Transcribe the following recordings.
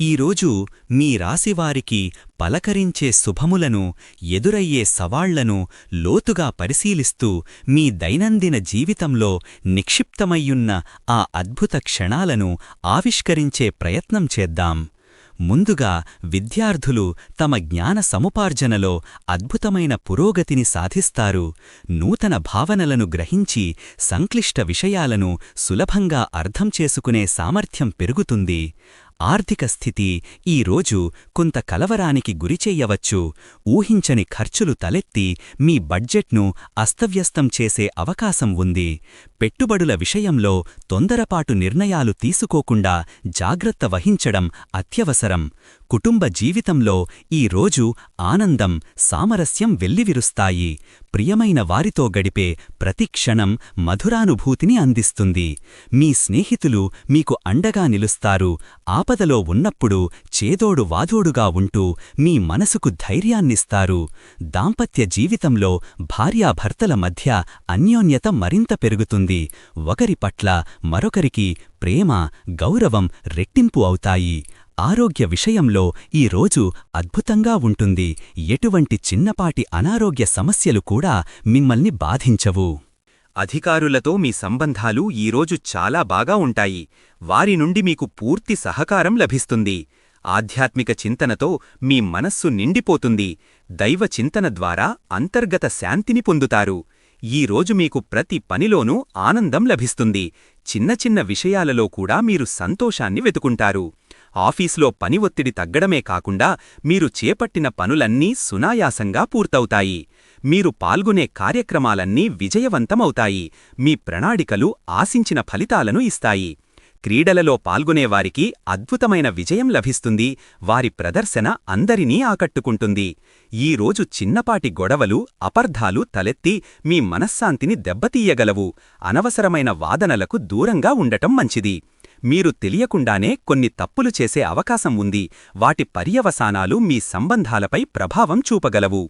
ఈరోజు మీ రాశివారికి పలకరించే శుభములను ఎదురయ్యే సవాళ్ళను లోతుగా పరిశీలిస్తూ మీ దైనందిన జీవితంలో నిక్షిప్తమయ్యున్న ఆ అద్భుత క్షణాలను ఆవిష్కరించే ప్రయత్నం చేద్దాం. ముందుగా విద్యార్థులు తమ జ్ఞాన సముపార్జనలో అద్భుతమైన పురోగతిని సాధిస్తారు. నూతన భావనలను గ్రహించి సంక్లిష్ట విషయాలను సులభంగా అర్థం చేసుకునే సామర్థ్యం పెరుగుతుంది. ఆర్థిక స్థితి ఈ రోజు కొంత కలవరానికి గురిచేయవచ్చు ఊహించని ఖర్చులు తలెత్తి మీ బడ్జెట్ను అస్తవ్యస్తం చేసే అవకాశం ఉంది. పెట్టుబడుల విషయంలో తొందరపాటు నిర్ణయాలు తీసుకోకుండా జాగ్రత్త వహించడం అత్యవసరం. కుటుంబ జీవితంలో ఈ రోజు ఆనందం సామరస్యం వెల్లివిరుస్తాయి. ప్రియమైన వారితో గడిపే ప్రతి క్షణం మధురానుభూతిని అందిస్తుంది. మీ స్నేహితులు మీకు అండగా నిలుస్తారు. ఆపదలో ఉన్నప్పుడు చేదోడు వాదోడుగా ఉంటూ మీ మనసుకు ధైర్యాన్నిస్తారు. దాంపత్య జీవితంలో భార్యాభర్తల మధ్య అన్యోన్యత మరింత పెరుగుతుంది. ఒకరి పట్ల మరొకరికి ప్రేమ గౌరవం రెట్టింపు అవుతాయి. ఆరోగ్య విషయంలో ఈ రోజు అద్భుతంగా ఉంటుంది. ఎటువంటి చిన్నపాటి అనారోగ్య సమస్యలు కూడా మిమ్మల్ని బాధించవు. అధికారులతో మీ సంబంధాలు ఈరోజు చాలా బాగా ఉంటాయి. వారి నుండి మీకు పూర్తి సహకారం లభిస్తుంది. ఆధ్యాత్మిక చింతనతో మీ మనస్సు నిండిపోతుంది. దైవ చింతన ద్వారా అంతర్గత శాంతిని పొందుతారు. ఈ రోజు మీకు ప్రతి పనిలోనూ ఆనందం లభిస్తుంది. చిన్న చిన్న విషయాలలో కూడా మీరు సంతోషాన్ని వెతుకుంటారు. ఆఫీసులో పని ఒత్తిడి తగ్గడమే కాకుండా మీరు చేపట్టిన పనులన్నీ సునాయాసంగా పూర్తవుతాయి. మీరు పాల్గొనే కార్యక్రమాలన్నీ విజయవంతమవుతాయి. మీ ప్రణాళికలు ఆశించిన ఫలితాలను ఇస్తాయి. క్రీడలలో పాల్గొనేవారికి అద్భుతమైన విజయం లభిస్తుంది. వారి ప్రదర్శన అందరినీ ఆకట్టుకుంటుంది. ఈ రోజు చిన్నపాటి గొడవలు అపర్ధాలు తలెత్తి మీ మనశ్శాంతిని దెబ్బతీయగలవు. అనవసరమైన వాదనలకు దూరంగా ఉండటం మంచిది. మీరు తెలియకుండానే కొన్ని తప్పులు చేసే అవకాశం ఉంది. వాటి పర్యవసానాలు మీ సంబంధాలపై ప్రభావం చూపగలవు.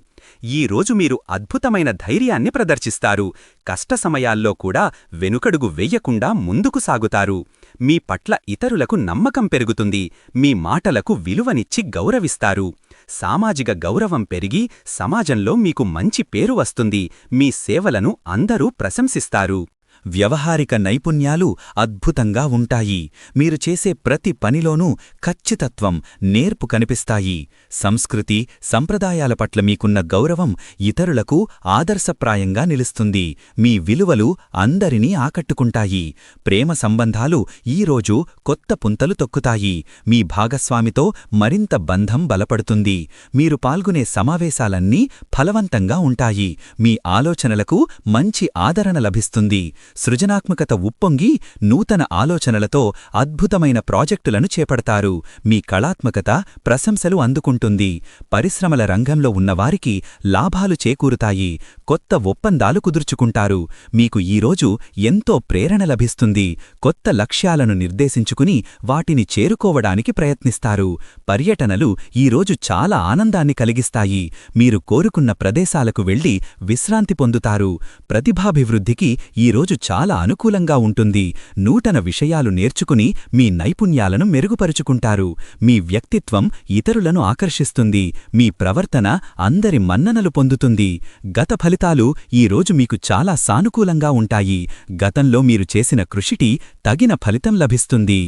ఈ రోజు మీరు అద్భుతమైన ధైర్యాన్ని ప్రదర్శిస్తారు. కష్ట సమయాల్లో కూడా వెనుకడుగు వెయ్యకుండా ముందుకు సాగుతారు. మీ పట్ల ఇతరులకు నమ్మకం పెరుగుతుంది. మీ మాటలకు విలువనిచ్చి గౌరవిస్తారు. సామాజిక గౌరవం పెరిగి సమాజంలో మీకు మంచి పేరు వస్తుంది. మీ సేవలను అందరూ ప్రశంసిస్తారు. వ్యవహారిక నైపుణ్యాలు అద్భుతంగా ఉంటాయి. మీరు చేసే ప్రతి పనిలోనూ ఖచ్చితత్వం నేర్పు కనిపిస్తాయి. సంస్కృతి సంప్రదాయాల పట్ల మీకున్న గౌరవం ఇతరులకు ఆదర్శప్రాయంగా నిలుస్తుంది. మీ విలువలు అందరినీ ఆకట్టుకుంటాయి. ప్రేమ సంబంధాలు ఈరోజు కొత్త పుంతలు తొక్కుతాయి. మీ భాగస్వామితో మరింత బంధం బలపడుతుంది. మీరు పాల్గొనే సమావేశాలన్నీ ఫలవంతంగా ఉంటాయి. మీ ఆలోచనలకు మంచి ఆదరణ లభిస్తుంది. సృజనాత్మకత ఉప్పొంగి నూతన ఆలోచనలతో అద్భుతమైన ప్రాజెక్టులను చేపడతారు. మీ కళాత్మకత ప్రశంసలు అందుకుంటుంది. పరిశ్రమల రంగంలో ఉన్నవారికి లాభాలు చేకూరుతాయి. కొత్త ఒప్పందాలు కుదుర్చుకుంటారు. మీకు ఈరోజు ఎంతో ప్రేరణ లభిస్తుంది. కొత్త లక్ష్యాలను నిర్దేశించుకుని వాటిని చేరుకోవడానికి ప్రయత్నిస్తారు. పర్యటనలు ఈరోజు చాలా ఆనందాన్ని కలిగిస్తాయి. మీరు కోరుకున్న ప్రదేశాలకు వెళ్ళి విశ్రాంతి పొందుతారు. ప్రతిభాభివృద్ధికి ఈరోజు చాలా అనుకూలంగా ఉంటుంది. నూతన విషయాలు నేర్చుకుని మీ నైపుణ్యాలను మెరుగుపరుచుకుంటారు. మీ వ్యక్తిత్వం ఇతరులను ఆకర్షిస్తుంది. మీ ప్రవర్తన అందరి మన్ననలు పొందుతుంది. గత ఫలితాలు ఈరోజు మీకు చాలా సానుకూలంగా ఉంటాయి. గతంలో మీరు చేసిన కృషిటి తగిన ఫలితం లభిస్తుంది.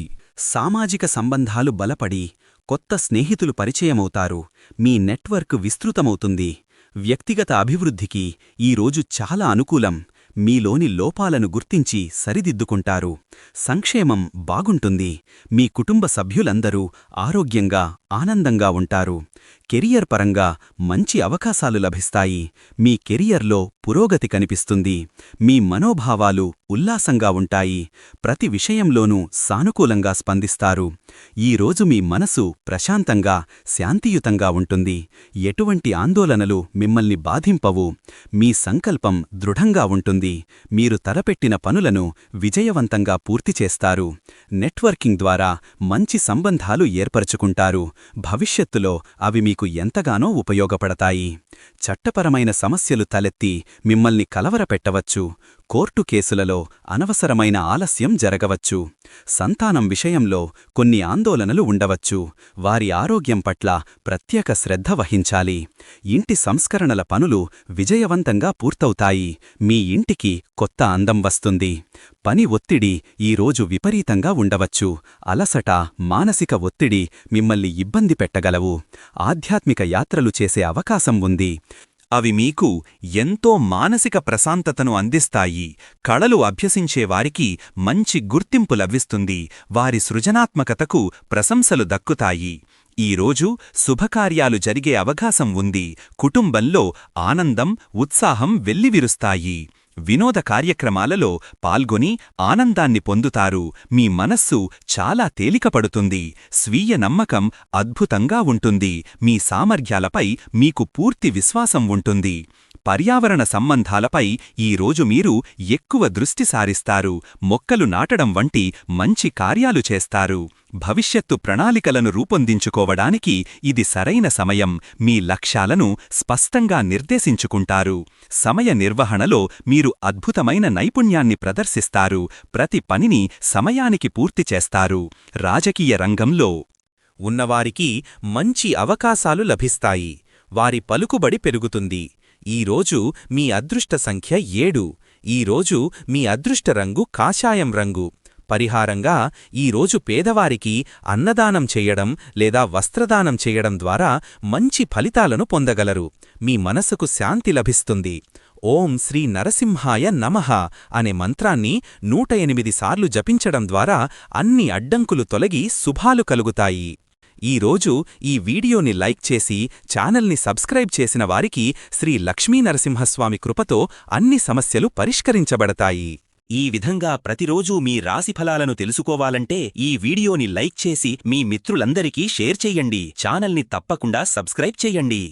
సామాజిక సంబంధాలు బలపడి కొత్త స్నేహితులు పరిచయమవుతారు. మీ నెట్వర్క్ విస్తృతమవుతుంది. వ్యక్తిగత అభివృద్ధికి ఈరోజు చాలా అనుకూలం. మీలోని లోపాలను గుర్తించి సరిదిద్దుకుంటారు. సంక్షేమం బాగుంటుంది. మీ కుటుంబ సభ్యులందరూ ఆరోగ్యంగా ఆనందంగా ఉంటారు. కెరియర్ పరంగా మంచి అవకాశాలు లభిస్తాయి. మీ కెరియర్లో పురోగతి కనిపిస్తుంది. మీ మనోభావాలు ఉల్లాసంగా ఉంటాయి. ప్రతి విషయంలోనూ సానుకూలంగా స్పందిస్తారు. ఈరోజు మీ మనసు ప్రశాంతంగా శాంతియుతంగా ఉంటుంది. ఎటువంటి ఆందోళనలు మిమ్మల్ని బాధింపవు. మీ సంకల్పం దృఢంగా ఉంటుంది. మీరు తలపెట్టిన పనులను విజయవంతంగా పూర్తి చేస్తారు. నెట్వర్కింగ్ ద్వారా మంచి సంబంధాలు ఏర్పరచుకుంటారు. భవిష్యత్తులో అవి మీకు ఎంతగానో ఉపయోగపడతాయి. చట్టపరమైన సమస్యలు తలెత్తి మిమ్మల్ని కలవరపెట్టవచ్చు. కోర్టు కేసులలో అనవసరమైన ఆలస్యం జరగవచ్చు. సంతానం విషయంలో కొన్ని ఆందోళనలు ఉండవచ్చు. వారి ఆరోగ్యం పట్ల ప్రత్యేక శ్రద్ధ వహించాలి. ఇంటి సంస్కరణల పనులు విజయవంతంగా పూర్తవుతాయి. మీ ఇంటికి కొత్త అందం వస్తుంది. పని ఒత్తిడి ఈరోజు విపరీతంగా ఉండవచ్చు. అలసట మానసిక ఒత్తిడి మిమ్మల్ని ఇబ్బంది పెట్టగలవు. ఆధ్యాత్మిక యాత్రలు చేసే అవకాశం ఉంది. అవి మీకు ఎంతో మానసిక ప్రశాంతతను అందిస్తాయి. కళలు అభ్యసించే వారికి మంచి గుర్తింపు లభిస్తుంది. వారి సృజనాత్మకతకు ప్రశంసలు దక్కుతాయి. ఈరోజు శుభకార్యాలు జరిగే అవకాశం ఉంది. కుటుంబంలో ఆనందం ఉత్సాహం వెల్లివిరుస్తాయి. వినోద కార్యక్రమాలలో పాల్గొని ఆనందాన్ని పొందుతారు. మీ మనస్సు చాలా తేలికపడుతుంది. స్వీయ నమ్మకం అద్భుతంగా ఉంటుంది. మీ సామర్థ్యాలపై మీకు పూర్తి విశ్వాసం ఉంటుంది. పర్యావరణ సంబంధాలపై ఈరోజు మీరు ఎక్కువ దృష్టి సారిస్తారు. మొక్కలు నాటడం వంటి మంచి కార్యాలు చేస్తారు. భవిష్యత్తు ప్రణాళికలను రూపొందించుకోవడానికి ఇది సరైన సమయం. మీ లక్ష్యాలను స్పష్టంగా నిర్దేశించుకుంటారు. సమయ నిర్వహణలో మీరు అద్భుతమైన నైపుణ్యాన్ని ప్రదర్శిస్తారు. ప్రతి పనిని సమయానికి పూర్తి చేస్తారు. రాజకీయ రంగంలో ఉన్నవారికి మంచి అవకాశాలు లభిస్తాయి. వారి పలుకుబడి పెరుగుతుంది. ఈరోజు మీ అదృష్ట సంఖ్య ఏడు. ఈరోజు మీ అదృష్ట రంగు కాషాయం రంగు. పరిహారంగా ఈరోజు పేదవారికి అన్నదానం చేయడం లేదా వస్త్రదానం చేయడం ద్వారా మంచి ఫలితాలను పొందగలరు. మీ మనసుకు శాంతి లభిస్తుంది. ఓం శ్రీ నరసింహాయ నమః అనే మంత్రాన్ని నూట ఎనిమిది సార్లు జపించడం ద్వారా అన్ని అడ్డంకులు తొలగి శుభాలు కలుగుతాయి. ఈరోజు ఈ వీడియోని లైక్ చేసి ఛానల్ని సబ్స్క్రైబ్ చేసిన వారికి శ్రీ లక్ష్మీనరసింహస్వామి కృపతో అన్ని సమస్యలు పరిష్కరించబడతాయి. ఈ విధంగా ప్రతిరోజూ మీ రాశిఫలాలను తెలుసుకోవాలంటే ఈ వీడియోని లైక్ చేసి మీ మిత్రులందరికీ షేర్ చెయ్యండి ఛానల్ని తప్పకుండా సబ్స్క్రైబ్ చెయ్యండి